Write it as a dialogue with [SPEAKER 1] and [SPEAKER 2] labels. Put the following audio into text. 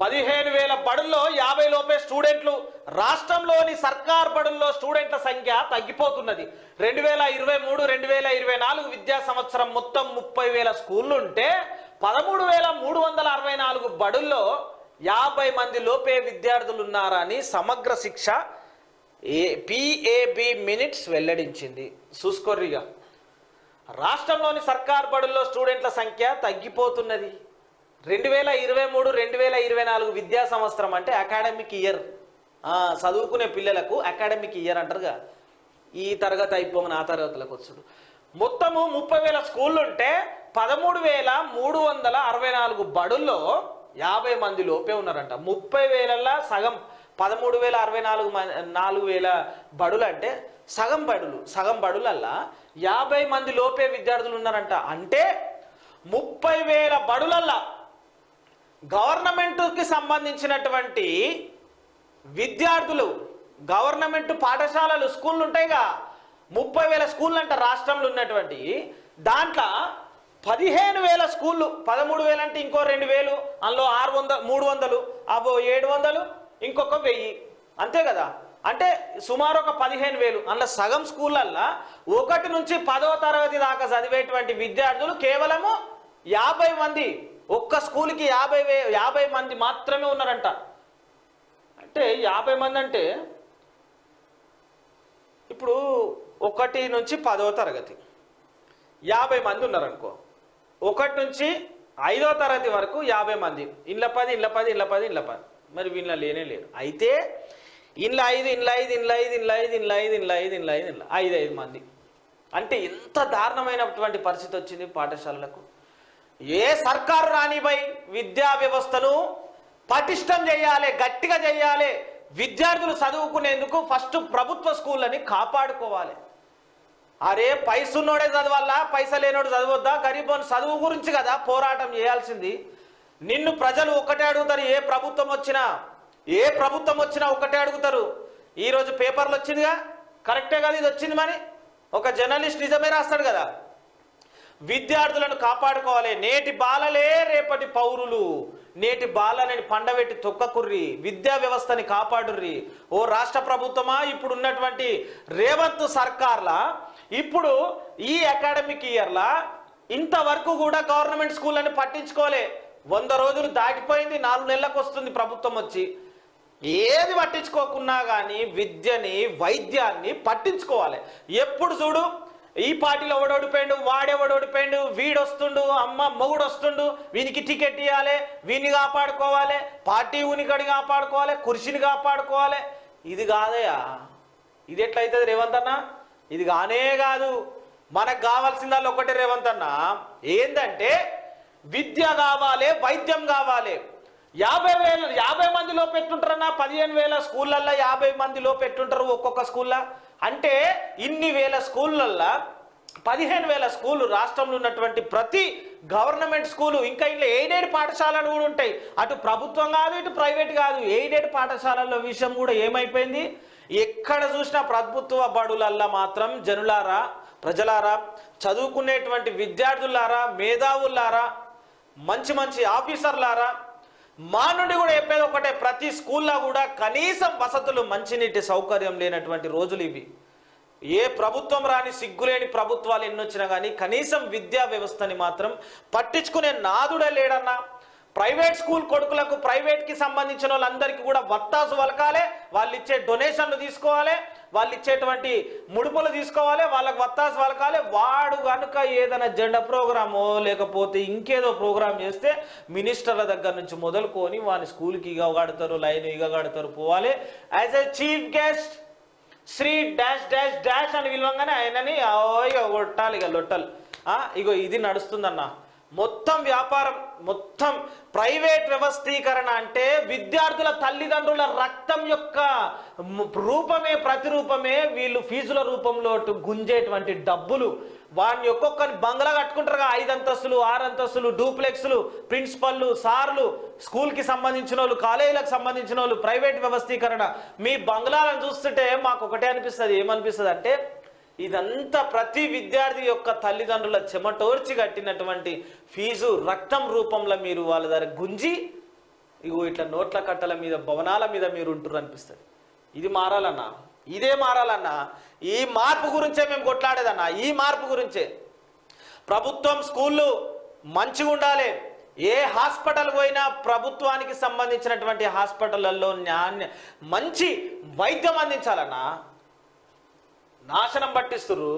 [SPEAKER 1] పదిహేను వేల బడుల్లో యాభై లోపే స్టూడెంట్లు. రాష్ట్రంలోని సర్కార్ బడుల్లో స్టూడెంట్ల సంఖ్య తగ్గిపోతున్నది. రెండు వేల ఇరవై మూడు రెండు వేల ఇరవై నాలుగు విద్యా సంవత్సరం మొత్తం ముప్పై వేల స్కూళ్ళు ఉంటే పదమూడు వేల మూడు వందల అరవై నాలుగు బడుల్లో యాభై మంది లోపే విద్యార్థులు ఉన్నారని సమగ్ర శిక్ష ఏ పిఏబి మినిట్స్ వెల్లడించింది. చూసుకోర్రిగా. రాష్ట్రంలోని సర్కార్ బడుల్లో స్టూడెంట్ల సంఖ్య తగ్గిపోతున్నది. రెండు వేల ఇరవై మూడు రెండు వేల ఇరవై నాలుగు విద్యా సంవత్సరం అంటే అకాడమిక్ ఇయర్ చదువుకునే పిల్లలకు అకాడమిక్ ఇయర్ అంటారుగా. ఈ తరగతి అయిపోగానే ఆ తరగతులకు వచ్చుడు మొత్తము ముప్పై వేల స్కూళ్ళు ఉంటే పదమూడు వేల మూడు వందల అరవై నాలుగు బడుల్లో యాభై మంది లోపే ఉన్నారంట. ముప్పై వేలల్లో సగం పదమూడు వేల అరవై నాలుగు మ- నాలుగు వేల బడులు అంటే సగం బడులు సగం బడులల్లా యాభై మంది లోపే విద్యార్థులు ఉన్నారంట. అంటే ముప్పై వేల బడులల్లా గవర్నమెంట్కి సంబంధించినటువంటి విద్యార్థులు గవర్నమెంట్ పాఠశాలలు స్కూళ్ళు ఉంటాయిగా ముప్పై వేల స్కూళ్ళు అంట రాష్ట్రంలో ఉన్నటువంటి దాంట్లో పదిహేను వేల స్కూళ్ళు పదమూడు వేలు అంటే ఇంకో రెండు వేలు అందులో ఆరు వంద మూడు వందలు అబో ఏడు వందలు ఇంకొక వెయ్యి. అంతే కదా? అంటే సుమారు ఒక పదిహేను వేలు అందులో సగం స్కూళ్ళల్లో ఒకటి నుంచి పదవ తరగతి దాకా చదివేటువంటి విద్యార్థులు కేవలము యాభై మంది ఒక్క స్కూల్కి యాభై వే యాభై మంది మాత్రమే ఉన్నారంట. అంటే యాభై మంది అంటే ఇప్పుడు ఒకటి నుంచి పదవ తరగతి. యాభై మంది ఉన్నారనుకో. ఒకటి నుంచి ఐదో తరగతి వరకు యాభై మంది. ఇండ్ల పది ఇండ్ల పది ఇండ్ల పది ఇండ్ల పది. మరి వీళ్ళ లేనే లేరు. అయితే ఇండ్ల ఐదు ఇండ్ల ఐదు ఇండ్ల ఐదు ఇండ్ల ఐదు ఇండ్ల ఐదు ఇండ్ల ఐదు ఇండ్ల ఐదు ఇండ్ల ఐదు ఐదు మంది. అంటే ఎంత దారుణమైనటువంటి పరిస్థితి వచ్చింది పాఠశాలలకు. ఏ సర్కారు రానిపై విద్యా వ్యవస్థను పటిష్టం చేయాలి గట్టిగా చేయాలి విద్యార్థులు చదువుకునేందుకు ఫస్ట్ ప్రభుత్వ స్కూళ్ళని కాపాడుకోవాలి. అరే పైసున్నోడే చదవాలా పైస లేనోడు చదవద్దా? గరీబోని చదువు గురించి కదా పోరాటం చేయాల్సింది. నిన్ను ప్రజలు ఒకటే అడుగుతారు ఏ ప్రభుత్వం వచ్చినా. ఏ ప్రభుత్వం వచ్చినా ఒకటే అడుగుతారు. ఈరోజు పేపర్లు వచ్చిందిగా? కరెక్టే కదా ఇది వచ్చింది మరి? ఒక జర్నలిస్ట్ నిజమే రాస్తాడు కదా. విద్యార్థులను కాపాడుకోవాలి. నేటి బాలలే రేపటి పౌరులు. నేటి బాలలని పండబెట్టి తొక్కకుర్రి. విద్యా వ్యవస్థని కాపాడుర్రి. ఓ రాష్ట్ర ప్రభుత్వమా? ఇప్పుడు ఉన్నటువంటి రేవంత్ సర్కార్లా? ఇప్పుడు ఈ అకాడమిక్ ఇయర్లా ఇంతవరకు కూడా గవర్నమెంట్ స్కూళ్ళని పట్టించుకోలే. వంద రోజులు దాటిపోయింది. నాలుగు నెలలకు వస్తుంది ప్రభుత్వం వచ్చి. ఏది పట్టించుకోకున్నా కానీ విద్యని వైద్యాన్ని పట్టించుకోవాలి. ఎప్పుడు చూడు? ఈ పార్టీలో ఓడిపోయిండు? వాడెవడు ఓడిపోయిండు? వీడు వస్తుండు అమ్మ మొగుడు వస్తుండు వీనికి టికెట్ ఇవ్వాలి వీని కాపాడుకోవాలి పార్టీ ఉనికడి కాపాడుకోవాలి కుర్చీని కాపాడుకోవాలి. ఇది కాదయా ఇది ఎట్లయితుంది రేవంత్ అన్న? ఇది కానే కాదు. మనకు కావాల్సిందల్లా ఒకటే రేవంత్ అన్న. ఏందంటే విద్య కావాలి వైద్యం కావాలి. యాభై వేల యాభై మందిలో పెట్టుంటారన్నా పదిహేను వేల స్కూళ్ళల్లో యాభై మందిలో పెట్టుంటారు ఒక్కొక్క స్కూల్లో అంటే ఇన్ని వేల స్కూళ్ళల్లో పదిహేను వేల స్కూళ్ళు రాష్ట్రంలో ఉన్నటువంటి ప్రతి గవర్నమెంట్ స్కూలు ఇంకా ఇంట్లో ఎయిడెడ్ పాఠశాలలు కూడా ఉంటాయి. అటు ప్రభుత్వం కాదు ఇటు ప్రైవేట్ కాదు. ఎయిడెడ్ పాఠశాలల విషయం కూడా ఏమైపోయింది? ఎక్కడ చూసినా ప్రభుత్వ బడులల్లా మాత్రం జనులారా ప్రజలారా చదువుకునేటువంటి విద్యార్థులారా మేధావులారా మంచి మంచి ఆఫీసర్లారా మా నుండి కూడా చెప్పేది ఒకటే ప్రతి స్కూల్లో కూడా కనీసం వసతులు మంచినీటి సౌకర్యం లేనటువంటి రోజులు ఇవి. ఏ ప్రభుత్వం రాని సిగ్గులేని ప్రభుత్వాలు ఎన్నొచ్చినా కానీ కనీసం విద్యా వ్యవస్థని మాత్రం పట్టించుకునే నాదుడే లేడన్నా ప్రైవేట్ స్కూల్ కొడుకులకు ప్రైవేట్కి సంబంధించిన వాళ్ళందరికీ కూడా వత్తాసు వలకాలి. వాళ్ళు ఇచ్చే డొనేషన్లు తీసుకోవాలి. వాళ్ళు ఇచ్చేటువంటి ముడుపులు తీసుకోవాలి. వాళ్ళకి వత్తాసు వలకాలి. వాడు కనుక ఏదైనా జెండా ప్రోగ్రామో లేకపోతే ఇంకేదో ప్రోగ్రామ్ చేస్తే మినిస్టర్ల దగ్గర నుంచి మొదలుకొని వాని స్కూల్కి ఇగ కడతారు లైన్ ఇగ కడతారు పోవాలి. As a chief guest Shri dash dash dash అని పిలవంగానే ఆయనని ఓ ఇక కొట్టాలి ఇక లొట్టలు. ఇగో ఇది నడుస్తుందన్నా. మొత్తం వ్యాపారం మొత్తం ప్రైవేట్ వ్యవస్థీకరణ అంటే విద్యార్థుల తల్లిదండ్రుల రక్తం యొక్క రూపమే ప్రతిరూపమే వీళ్ళు ఫీజుల రూపంలో గుంజేటువంటి డబ్బులు. వాడిని ఒక్కొక్కరిని బంగ్లా కట్టుకుంటారుగా. ఐదు అంతస్తులు ఆరు అంతస్తులు డూప్లెక్స్లు ప్రిన్సిపల్లు సార్లు స్కూల్కి సంబంధించిన వాళ్ళు కాలేజీలకు సంబంధించిన వాళ్ళు ప్రైవేట్ వ్యవస్థీకరణ. మీ బంగ్లాలను చూస్తుంటే మాకు ఒకటే అనిపిస్తుంది. ఏమనిపిస్తుంది అంటే ఇదంతా ప్రతి విద్యార్థి యొక్క తల్లిదండ్రుల చెమటోర్చి కట్టినటువంటి ఫీజు రక్తం రూపంలో మీరు వాళ్ళ దగ్గర గుంజి ఇగో ఇట్లా నోట్ల కట్టల మీద భవనాల మీద మీరు ఉంటున్నారు అనిపిస్తుంది. ఇది మారాలన్నా? ఇదే మారాలన్నా? ఈ మార్పు గురించే మేము కొట్లాడేదన్నా? ఈ మార్పు గురించే? ప్రభుత్వం స్కూళ్ళు మంచిగా ఉండాలి. ఏ హాస్పిటల్ పోయినా ప్రభుత్వానికి సంబంధించినటువంటి హాస్పిటళ్ళలో నాణ్య మంచి వైద్యం అందించాలన్నా? నాశనం పట్టిస్తుర్రు.